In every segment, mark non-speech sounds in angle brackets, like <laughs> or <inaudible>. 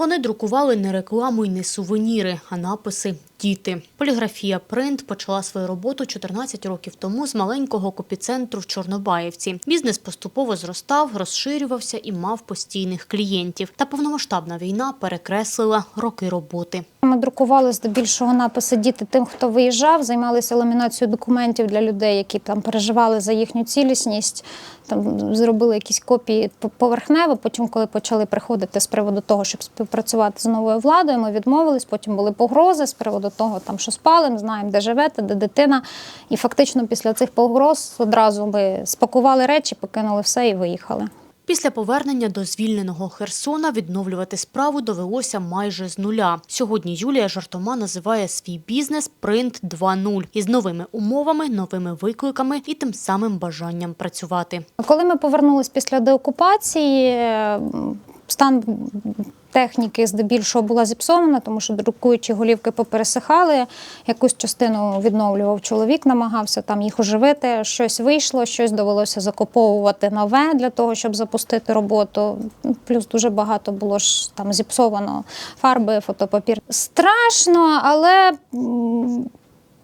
Вони друкували не рекламу й не сувеніри, а написи Діти. Поліграфія Принт почала свою роботу 14 років тому з маленького копіцентру в Чорнобаївці. Бізнес поступово зростав, розширювався і мав постійних клієнтів. Та повномасштабна війна перекреслила роки роботи. Ми друкували здебільшого написи діти тим, хто виїжджав, займалися ламінацією документів для людей, які там переживали за їхню цілісність. Там зробили якісь копії по- поверхнево. Потім, коли почали приходити з приводу того, щоб співпрацювати з новою владою, ми відмовились. Потім були погрози з приводу того, там що спалим, знаємо, де живете, де дитина. І фактично після цих погроз одразу ми спакували речі, покинули все і виїхали. Після повернення до звільненого Херсона відновлювати справу довелося майже з нуля. Сьогодні Юлія жартома називає свій бізнес Принт 2.0 із новими умовами, новими викликами і тим самим бажанням працювати. Коли ми повернулись після деокупації, стан техніки здебільшого була зіпсована, тому що друкуючі голівки попересихали. Якусь частину відновлював чоловік, намагався там їх оживити. Щось вийшло, щось довелося закуповувати нове для того, щоб запустити роботу. Плюс дуже багато було ж там зіпсовано фарби, фотопапір. Страшно, але.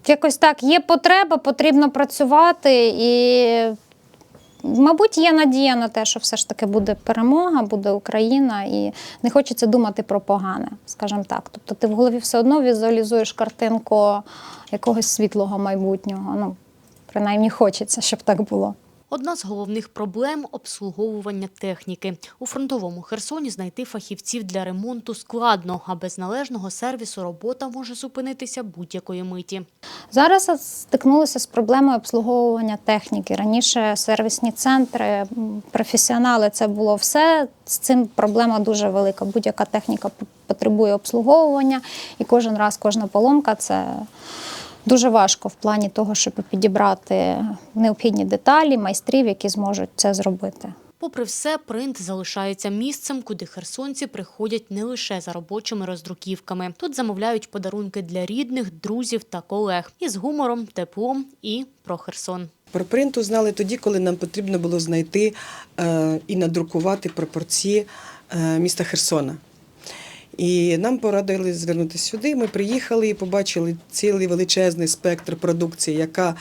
Якось так, є потреба, потрібно працювати і Мабуть, є надія на те, що все ж таки буде перемога, буде Україна, і не хочеться думати про погане, скажімо так. Тобто ти в голові все одно візуалізуєш картинку якогось світлого майбутнього. Ну, принаймні хочеться, щоб так було. Одна з головних проблем обслуговування техніки. У фронтовому Херсоні знайти фахівців для ремонту складно, а без належного сервісу робота може зупинитися будь-якої миті. Зараз стикнулися з проблемою обслуговування техніки. Раніше сервісні центри, професіонали це було все. З цим проблема дуже велика. Будь-яка техніка потребує обслуговування, і кожен раз кожна поломка це. Дуже важко в плані того, щоб підібрати необхідні деталі, майстрів, які зможуть це зробити. Попри все, принт залишається місцем, куди херсонці приходять не лише за робочими роздруківками. Тут замовляють подарунки для рідних, друзів та колег із гумором, теплом і про Херсон. Про принт узнали тоді, коли нам потрібно було знайти е, і надрукувати пропорції е, міста Херсона. І нам порадили звернутися сюди. Ми приїхали і побачили цілий величезний спектр продукції, яка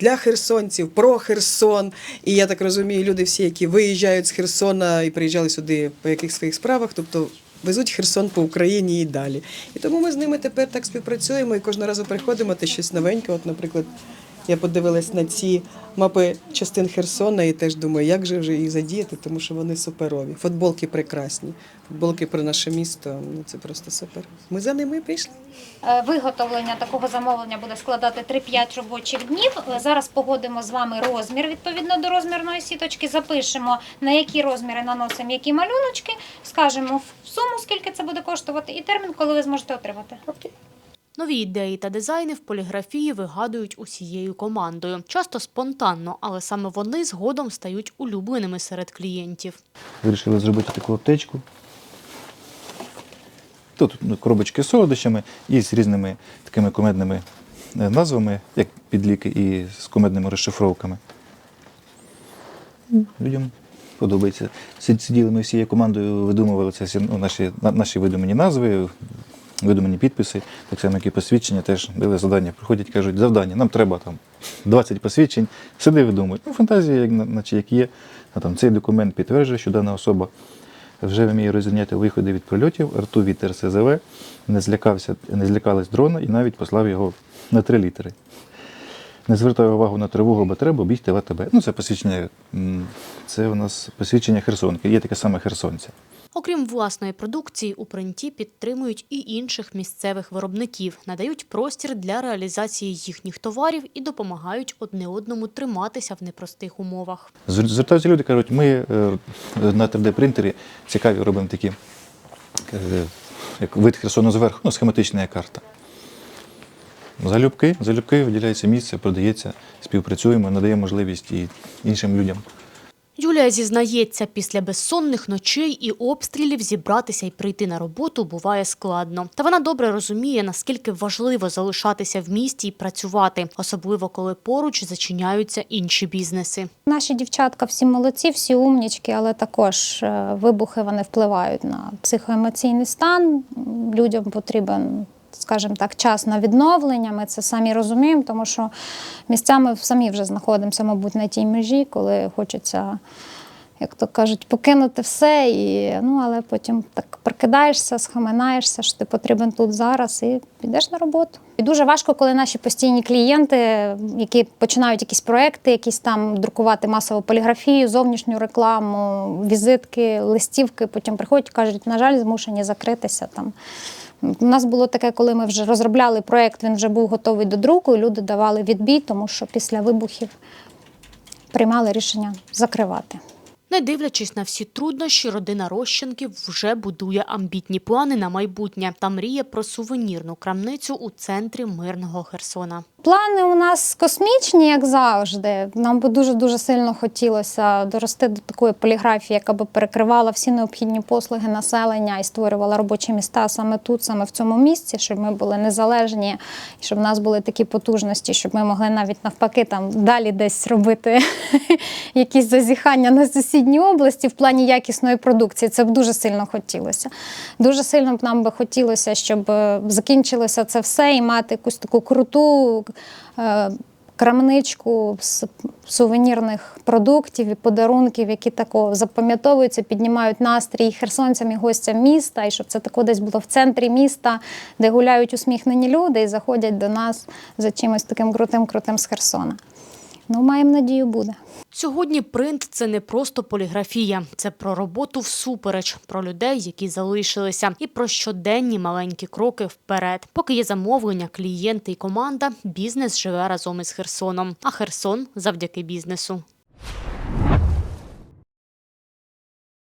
для херсонців, про Херсон. І я так розумію, люди всі, які виїжджають з Херсона і приїжджали сюди по яких своїх справах, тобто везуть Херсон по Україні і далі. І тому ми з ними тепер так співпрацюємо і кожного разу приходимо те щось новеньке. От, наприклад, я подивилась на ці мапи частин Херсона і теж думаю, як же вже їх задіяти, тому що вони суперові. Футболки прекрасні. Футболки про наше місто. Ну це просто супер. Ми за ними прийшли. Е, Виготовлення такого замовлення буде складати 3-5 робочих днів. Е, Зараз погодимо з вами розмір відповідно до розмірної сіточки. Запишемо на які розміри наносимо які малюночки, скажемо в суму, скільки це буде коштувати, і термін, коли ви зможете отримати. Нові ідеї та дизайни в поліграфії вигадують усією командою. Часто спонтанно, але саме вони згодом стають улюбленими серед клієнтів. Вирішили зробити таку аптечку. Тут ну, коробочки з солодощами і з різними такими кумедними е, назвами, як підліки, і з кумедними розшифровками. Людям подобається. Сиділи ми всією командою, видумували це ну, наші, наші видумані назви, видумані підписи, так само, як і посвідчення, теж дали завдання. Приходять, кажуть, завдання, нам треба там 20 посвідчень. Сиди видумуй. Ну, фантазія, наче як є. А там цей документ підтверджує, що дана особа вже вміє розрізняти виходи від прильотів, рту від РСЗВ, не злякався, не злякались дрона і навіть послав його на три літери. Не звертаю увагу на тривогу, бо треба бігти в АТБ. Ну, це посвідчення, це у нас посвідчення Херсонки, є таке саме Херсонця. Окрім власної продукції, у принті підтримують і інших місцевих виробників, надають простір для реалізації їхніх товарів і допомагають одне одному триматися в непростих умовах. Звертаються люди, кажуть, ми е, на 3D-принтері цікаві робимо такі, е, як вид Херсону зверху, ну, схематична карта. Залюбки, залюбки виділяється місце, продається, співпрацюємо, надаємо можливість і іншим людям. Юлія зізнається, після безсонних ночей і обстрілів зібратися і прийти на роботу буває складно. Та вона добре розуміє, наскільки важливо залишатися в місті і працювати, особливо коли поруч зачиняються інші бізнеси. Наші дівчатка всі молодці, всі умнічки, але також е, вибухи вони впливають на психоемоційний стан. Людям потрібен, скажімо так, час на відновлення. Ми це самі розуміємо, тому що місцями самі вже знаходимося, мабуть, на тій межі, коли хочеться. Як то кажуть, покинути все, і, ну, але потім так прикидаєшся, схаменаєшся, що ти потрібен тут зараз і підеш на роботу. І дуже важко, коли наші постійні клієнти, які починають якісь проекти, якісь там друкувати масову поліграфію, зовнішню рекламу, візитки, листівки, потім приходять і кажуть, на жаль, змушені закритися там. У нас було таке, коли ми вже розробляли проєкт, він вже був готовий до друку, і люди давали відбій, тому що після вибухів приймали рішення закривати. Не дивлячись на всі труднощі, родина Рощенків вже будує амбітні плани на майбутнє та мріє про сувенірну крамницю у центрі мирного Херсона. Плани у нас космічні, як завжди. Нам би дуже дуже сильно хотілося дорости до такої поліграфії, яка би перекривала всі необхідні послуги населення і створювала робочі міста саме тут, саме в цьому місці, щоб ми були незалежні, і щоб в нас були такі потужності, щоб ми могли навіть навпаки там далі десь робити <laughs> якісь зазіхання на сусідній області в плані якісної продукції. Це б дуже сильно хотілося. Дуже сильно б нам би хотілося, щоб е, закінчилося це все і мати якусь таку круту е, крамничку сувенірних продуктів і подарунків, які тако запам'ятовуються, піднімають настрій херсонцям і гостям міста, і щоб це тако десь було в центрі міста, де гуляють усміхнені люди і заходять до нас за чимось таким крутим-крутим з Херсона. Ну, маємо надію, буде. Сьогодні принт це не просто поліграфія, це про роботу всупереч, про людей, які залишилися, і про щоденні маленькі кроки вперед. Поки є замовлення, клієнти і команда, бізнес живе разом із Херсоном. А Херсон завдяки бізнесу.